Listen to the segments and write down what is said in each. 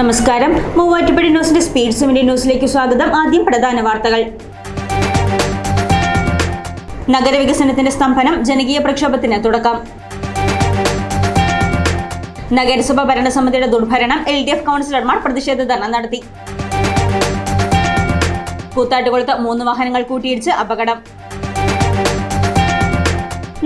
നമസ്കാരം. മൂവാറ്റുപുഴ ന്യൂസിന്റെ സ്പീഡ് സിമിന്റെ ന്യൂസിലേക്ക് സ്വാഗതം. ആദ്യം പ്രധാന വാർത്തകൾ. നഗരവികസനത്തിന്റെ സ്തംഭനം ജനകീയ പ്രക്ഷോഭത്തിന് തുടക്കം. നഗരസഭ ഭരണസമിതിയുടെ ദുർഭരണം എൽ ഡി എഫ് കൗൺസിലർമാർ പ്രതിഷേധ ധർണ നടത്തി. കൂത്താട്ടുകുളത്ത് മൂന്ന് വാഹനങ്ങൾ കൂട്ടിയിടിച്ച് അപകടം.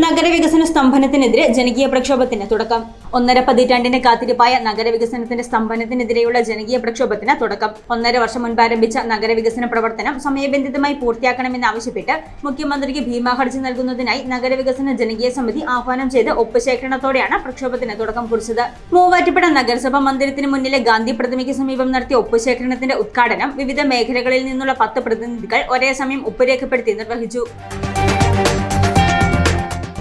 നഗരവികസന സ്തംഭനത്തിനെതിരെ ജനകീയ പ്രക്ഷോഭത്തിന് തുടക്കം. ഒന്നര പതിറ്റാണ്ടിന്റെ കാത്തിരിപ്പായ നഗരവികസനത്തിന്റെ സ്തംഭനത്തിനെതിരെയുള്ള ജനകീയ പ്രക്ഷോഭത്തിന് തുടക്കം. ഒന്നര വർഷം മുൻപ് ആരംഭിച്ച നഗരവികസന പ്രവർത്തനം സമയബന്ധിതമായി പൂർത്തിയാക്കണമെന്നാവശ്യപ്പെട്ട് മുഖ്യമന്ത്രിക്ക് ഭീമാഹർജി നൽകുന്നതിനായി നഗരവികസന ജനകീയ സമിതി ആഹ്വാനം ചെയ്ത് ഒപ്പുശേഖരണത്തോടെയാണ് പ്രക്ഷോഭത്തിന് തുടക്കം കുറിച്ചത്. മൂവാറ്റുപുഴ നഗരസഭാ മന്ദിരത്തിന് മുന്നിലെ ഗാന്ധി പ്രതിമയ്ക്ക് സമീപം നടത്തിയ ഒപ്പുശേഖരണത്തിന്റെ ഉദ്ഘാടനം വിവിധ മേഖലകളിൽ നിന്നുള്ള പത്ത് പ്രതിനിധികൾ ഒരേ സമയം ഒപ്പുരേഖപ്പെടുത്തി നിർവഹിച്ചു.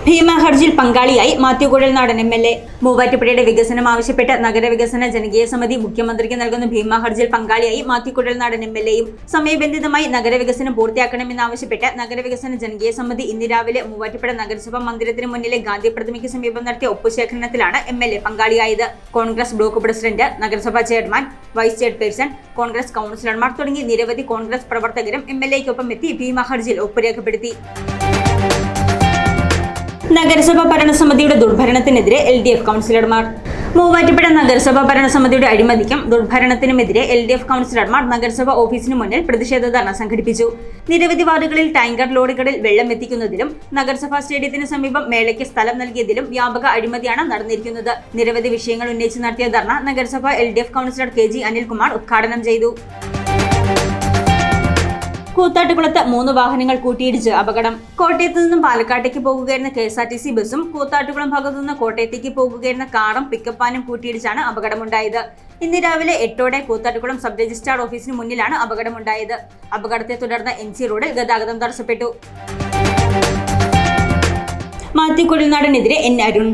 ഭീമ ഹർജിയിൽ പങ്കാളിയായി Mathew Kuzhalnadan M L A. മൂവാറ്റുപുഴയുടെ വികസനം ആവശ്യപ്പെട്ട് നഗരവികസന ജനകീയ സമിതി മുഖ്യമന്ത്രിക്ക് നൽകുന്ന ഭീമ ഹർജിയിൽ പങ്കാളിയായി മാത്യു കുഴൽനാടൻ എം എൽ എയും സമയബന്ധിതമായി നഗരവികസനം പൂർത്തിയാക്കണമെന്നാവശ്യപ്പെട്ട് നഗരവികസന ജനകീയ സമിതി ഇന്ന് രാവിലെ മൂവാറ്റുപുഴ നഗരസഭ മന്ദിരത്തിന് മുന്നിലെ ഗാന്ധി പ്രതിമയ്ക്ക് സമീപം നടത്തിയ ഒപ്പുശേഖരണത്തിലാണ് എം എൽ എ പങ്കാളിയായത്. കോൺഗ്രസ് ബ്ലോക്ക് പ്രസിഡന്റ് നഗരസഭാ ചെയർമാൻ വൈസ് ചെയർപേഴ്സൺ കോൺഗ്രസ് കൗൺസിലർമാർ തുടങ്ങി നിരവധി കോൺഗ്രസ് പ്രവർത്തകരും എം എൽ എക്കൊപ്പം എത്തി ഭീമ ഹർജിയിൽ ഒപ്പുരേഖപ്പെടുത്തി. നഗരസഭാ ഭരണസമിതിയുടെ ദുർഭരണത്തിനെതിരെ എൽ ഡി എഫ് കൗൺസിലർമാർ. മൂവാറ്റുപുഴ നഗരസഭാ ഭരണസമിതിയുടെ അഴിമതിക്കും ദുർഭരണത്തിനുമെതിരെ എൽ ഡി എഫ് കൗൺസിലർമാർ നഗരസഭാ ഓഫീസിന് മുന്നിൽ പ്രതിഷേധ ധർണ സംഘടിപ്പിച്ചു. നിരവധി വാർഡുകളിൽ ടാങ്കർ ലോറികളിൽ വെള്ളം എത്തിക്കുന്നതിലും നഗരസഭാ സ്റ്റേഡിയത്തിന് സമീപം മേളയ്ക്ക് സ്ഥലം നൽകിയതിലും വ്യാപക അഴിമതിയാണ് നടന്നിരിക്കുന്നത്. നിരവധി വിഷയങ്ങൾ ഉന്നയിച്ച് നടത്തിയ ധർണ നഗരസഭാ L D F councillor K G Anilkumar ഉദ്ഘാടനം ചെയ്തു. കൂത്താട്ടുകുളത്ത് മൂന്ന് വാഹനങ്ങൾ കൂട്ടിയിടിച്ച് അപകടം. കോട്ടയത്ത് നിന്നും പാലക്കാട്ടേക്ക് പോകുകയായിരുന്ന K S R T C ബസ്സും കൂത്താട്ടുകുളം ഭാഗത്തു നിന്ന് കോട്ടയത്തേക്ക് പോകുകയായിരുന്ന കാറും പിക്കപ്പാനും കൂട്ടിയിടിച്ചാണ് അപകടമുണ്ടായത്. ഇന്ന് രാവിലെ എട്ടോടെ കൂത്താട്ടുകുളം സബ് രജിസ്ട്രാർ ഓഫീസിന് മുന്നിലാണ് അപകടമുണ്ടായത്. അപകടത്തെ തുടർന്ന് എൻ സി റോഡിൽ ഗതാഗതം തടസ്സപ്പെട്ടു. മാത്യു കുഴൽനാടനെതിരെ എൻ അരുൺ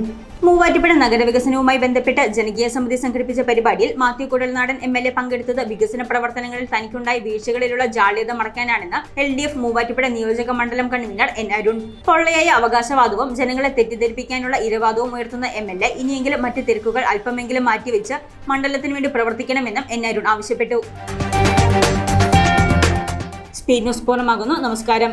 മൂവാറ്റുപുഴ നഗരവികസനവുമായി ബന്ധപ്പെട്ട് ജനകീയ സമിതി സംഘടിപ്പിച്ച പരിപാടിയിൽ Mathew Kudalnadan M L A പങ്കെടുത്തത് വികസന പ്രവർത്തനങ്ങളിൽ തനിക്കുണ്ടായ വീഴ്ചകളിലുള്ള ജാള്യത മറക്കാനാണെന്ന് എൽ ഡി എഫ് മൂവാറ്റുപുഴ നിയോജക മണ്ഡലം കൺവീനർ എൻ അരുൺ. പൊള്ളയായ അവകാശവാദവും ജനങ്ങളെ തെറ്റിദ്ധരിപ്പിക്കാനുള്ള ഇരവാദവും ഉയർത്തുന്ന എം എൽ എ ഇനിയെങ്കിലും മറ്റ് തിരക്കുകൾ അല്പമെങ്കിലും മാറ്റിവെച്ച് മണ്ഡലത്തിനു വേണ്ടി പ്രവർത്തിക്കണമെന്നും എൻ അരുൺ ആവശ്യപ്പെട്ടു. സ്പീഡ് ന്യൂസ് പൂർണമാകുന്നു. നമസ്കാരം.